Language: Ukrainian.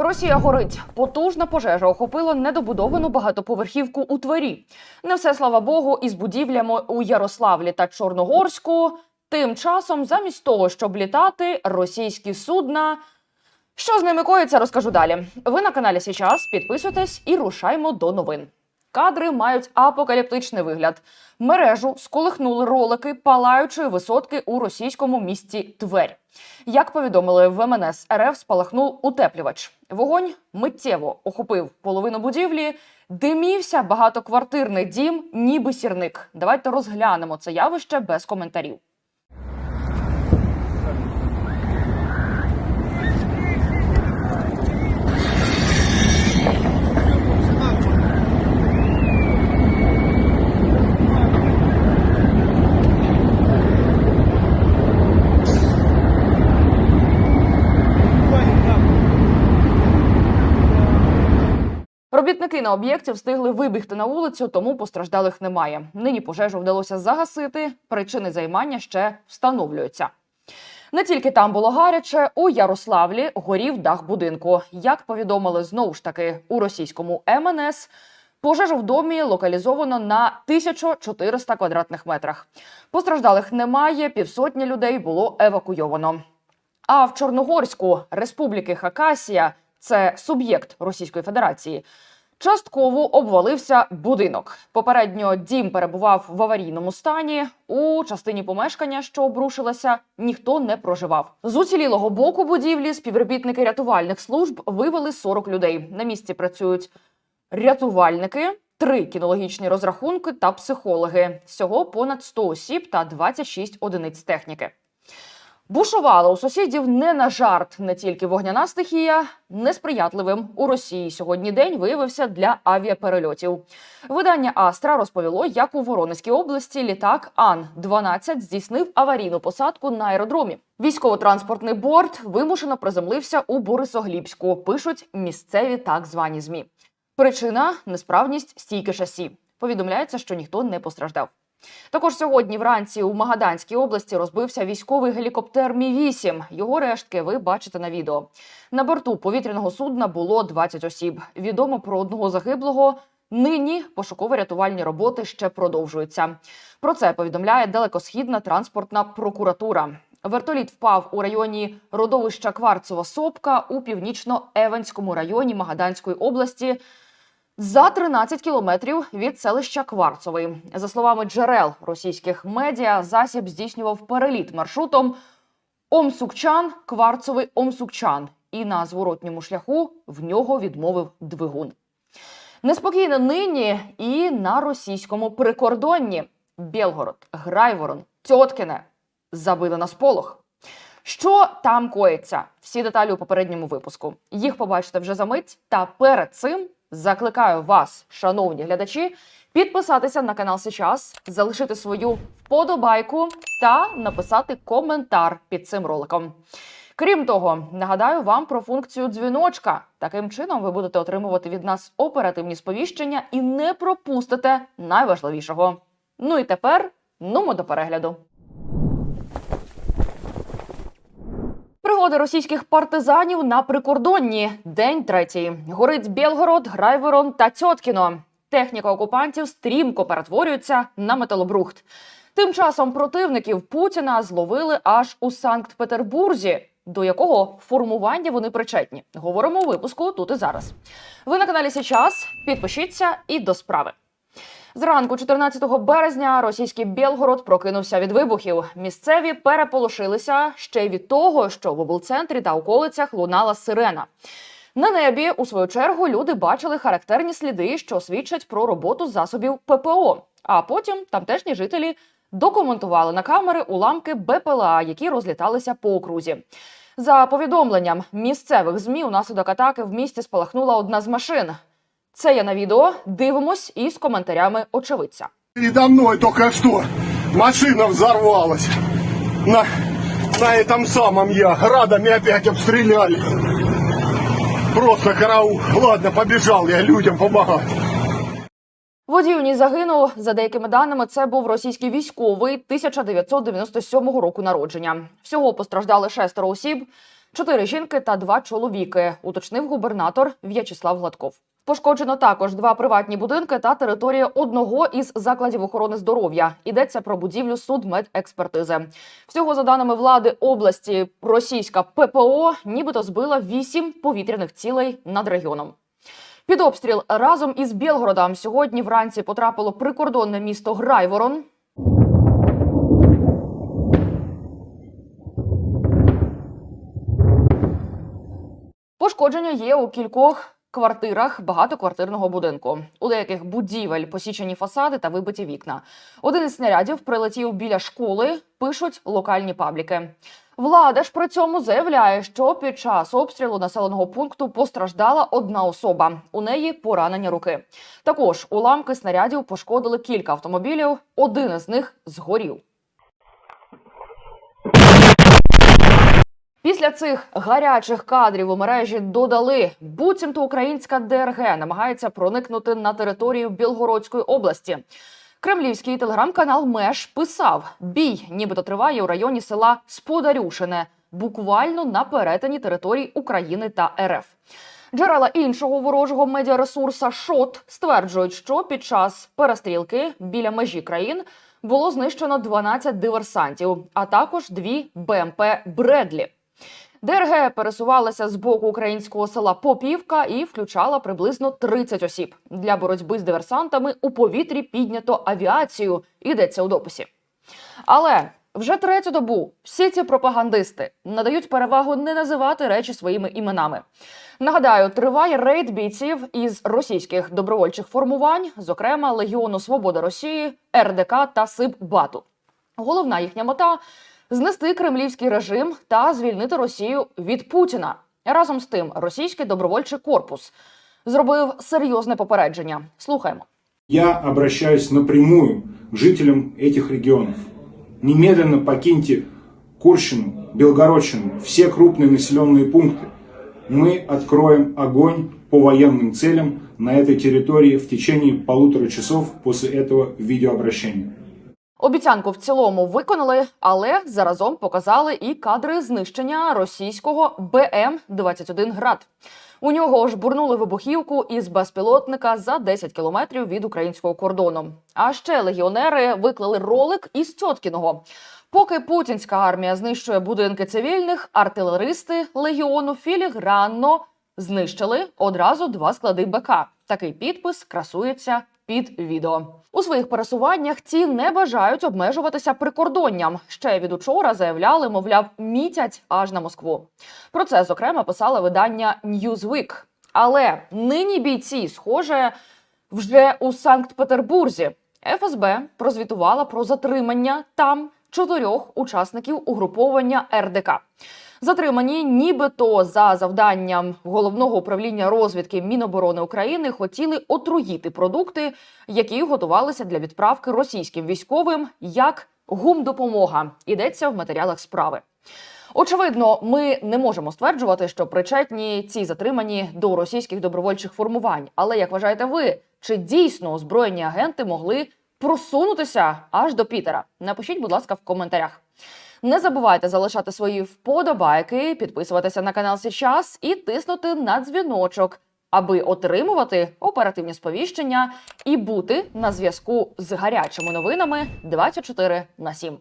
Росія горить. Потужна пожежа охопила недобудовану багатоповерхівку у Твері. Не все слава Богу, із будівлями у Ярославлі та Чорногорську. Тим часом, замість того, щоб літати, російські судна. Що з ними коїться, розкажу далі. Ви на каналі Січас. Підписуйтесь і рушаймо до новин. Кадри мають апокаліптичний вигляд. Мережу сколихнули ролики палаючої висотки у російському місті Тверь. Як повідомили в МНС РФ, спалахнув утеплювач. Вогонь миттєво охопив половину будівлі. Димівся багатоквартирний дім, ніби сірник. Давайте розглянемо це явище без коментарів. Робітники на об'єкті встигли вибігти на вулицю, тому постраждалих немає. Нині пожежу вдалося загасити. Причини займання ще встановлюються. Не тільки там було гаряче, у Ярославлі горів дах будинку. Як повідомили знову ж таки у російському МНС, пожежу в домі локалізовано на 1400 квадратних метрах. Постраждалих немає, півсотні людей було евакуйовано. А в Чорногорську Республіки Хакасія, це суб'єкт Російської Федерації, частково обвалився будинок. Попередньо дім перебував в аварійному стані. У частині помешкання, що обрушилася, ніхто не проживав. З уцілілого боку будівлі співробітники рятувальних служб вивели 40 людей. На місці працюють рятувальники, три кінологічні розрахунки та психологи. Всього понад 100 осіб та 26 одиниць техніки. Бушувала у сусідів не на жарт, не тільки вогняна стихія. Несприятливим у Росії сьогодні день виявився для авіаперельотів. Видання Астра розповіло, як у Воронезькій області літак Ан-12 здійснив аварійну посадку на аеродромі. Військово-транспортний борт вимушено приземлився у Борисоглібську. Пишуть місцеві так звані змі. Причина несправність стійки шасі. Повідомляється, що ніхто не постраждав. Також сьогодні вранці у Магаданській області розбився військовий гелікоптер Мі 8 Його рештки ви бачите на відео. На борту повітряного судна було 20 осіб. Відомо про одного загиблого. Нині пошуково-рятувальні роботи ще продовжуються. Про це повідомляє далекосхідна транспортна прокуратура. Вертоліт впав у районі родовища Кварцева Сопка у північно-Евенському районі Магаданської області за 13 кілометрів від селища Кварцовий. За словами джерел російських медіа, засіб здійснював переліт маршрутом Омсукчан, Кварцовий Омсукчан. І на зворотньому шляху в нього відмовив двигун. Неспокійно нині і на російському прикордонні. Білгород, Грайворон, Тьоткіне забили на сполох. Що там коїться? Всі деталі у попередньому випуску. Їх побачите вже за мить. Та перед цим закликаю вас, шановні глядачі, підписатися на канал Сейчас, залишити свою вподобайку та написати коментар під цим роликом. Крім того, нагадаю вам про функцію дзвіночка. Таким чином ви будете отримувати від нас оперативні сповіщення і не пропустите найважливішого. Ну і тепер нумо до перегляду. Пригоди російських партизанів на прикордонні. День третій. Горить Білгород, Грайворон та Тьоткіно. Техніка окупантів стрімко перетворюється на металобрухт. Тим часом противників Путіна зловили аж у Санкт-Петербурзі, до якого формування вони причетні. Говоримо у випуску тут і зараз. Ви на каналі Сейчас. Підпишіться і до справи. Зранку 14 березня російський Білгород прокинувся від вибухів. Місцеві переполошилися ще й від того, що в облцентрі та околицях лунала сирена. На небі, у свою чергу, люди бачили характерні сліди, що свідчать про роботу засобів ППО. А потім тамтешні жителі документували на камери уламки БПЛА, які розліталися по окрузі. За повідомленням місцевих змі, унаслідок атаки в місті спалахнула одна з машин. Це я на відео. Дивимось із коментарями очевидця. Передо мной только что машина взорвалась. На, на этом самом я. Градами опять обстреляли. Просто караул. Ладно, побежал я людям помогать. Водій у ній загинув. За деякими даними, це був російський військовий 1997 року народження. Всього постраждали шестеро осіб. Чотири жінки та два чоловіки, уточнив губернатор В'ячеслав Гладков. Пошкоджено також два приватні будинки та територія одного із закладів охорони здоров'я. Йдеться про будівлю судмедекспертизи. Всього за даними влади області, російська ППО нібито збила вісім повітряних цілей над регіоном. Під обстріл разом із Білгородом сьогодні вранці потрапило прикордонне місто Грайворон. Пошкодження є у кількох квартирах багатоквартирного будинку. У деяких будівель посічені фасади та вибиті вікна. Один із снарядів прилетів біля школи, пишуть локальні пабліки. Влада ж при цьому заявляє, що під час обстрілу населеного пункту постраждала одна особа. У неї поранення руки. Також уламки снарядів пошкодили кілька автомобілів. Один із них згорів. Після цих гарячих кадрів у мережі додали, буцімто українська ДРГ намагається проникнути на територію Білгородської області. Кремлівський телеграм-канал Меж писав: бій, нібито триває у районі села Сподарюшине, буквально на перетині територій України та РФ. Джерела іншого ворожого медіаресурса ШОТ стверджують, що під час перестрілки біля межі країн було знищено 12 диверсантів, а також дві БМП Бредлі. ДРГ пересувалася з боку українського села Попівка і включала приблизно 30 осіб. Для боротьби з диверсантами у повітрі піднято авіацію. Йдеться у дописі. Але вже третю добу всі ці пропагандисти надають перевагу не називати речі своїми іменами. Нагадаю, триває рейд бійців із російських добровольчих формувань, зокрема Легіону Свобода Росії, РДК та Сиббату. Головна їхня мета знести кремлівський режим та звільнити Росію від Путіна. Разом з тим, російський добровольчий корпус зробив серйозне попередження. Слухаємо. Я обращаюсь напрямую к жителям этих регионов. Немедленно покиньте Курщину, Белгородщину, все крупные населенные пункты. Мы откроем огонь по военным целям на этой территории в течение полутора часов после этого видеообращения. Обіцянку в цілому виконали, але заразом показали і кадри знищення російського БМ-21 град. У нього ж бурнули вибухівку із безпілотника за 10 кілометрів від українського кордону. А ще легіонери виклали ролик із Тьоткіного. Поки путінська армія знищує будинки цивільних, артилеристи легіону філігранно знищили одразу два склади БК. Такий підпис красується під відео. У своїх пересуваннях ці не бажають обмежуватися прикордонням. Ще від учора заявляли, мовляв, мітять аж на Москву. Про це зокрема писало видання Newsweek. Але нині бійці, схоже, вже у Санкт-Петербурзі. ФСБ прозвітувала про затримання там чотирьох учасників угруповання РДК. Затримані, нібито за завданням головного управління розвідки Міноборони України хотіли отруїти продукти, які готувалися для відправки російським військовим як гумдопомога. Йдеться в матеріалах справи. Очевидно, ми не можемо стверджувати, що причетні ці затримані до російських добровольчих формувань. Але як вважаєте ви, чи дійсно озброєні агенти могли просунутися аж до Пітера? Напишіть, будь ласка, в коментарях. Не забувайте залишати свої вподобайки, підписуватися на канал Січас і тиснути на дзвіночок, аби отримувати оперативні сповіщення і бути на зв'язку з гарячими новинами 24 на 7.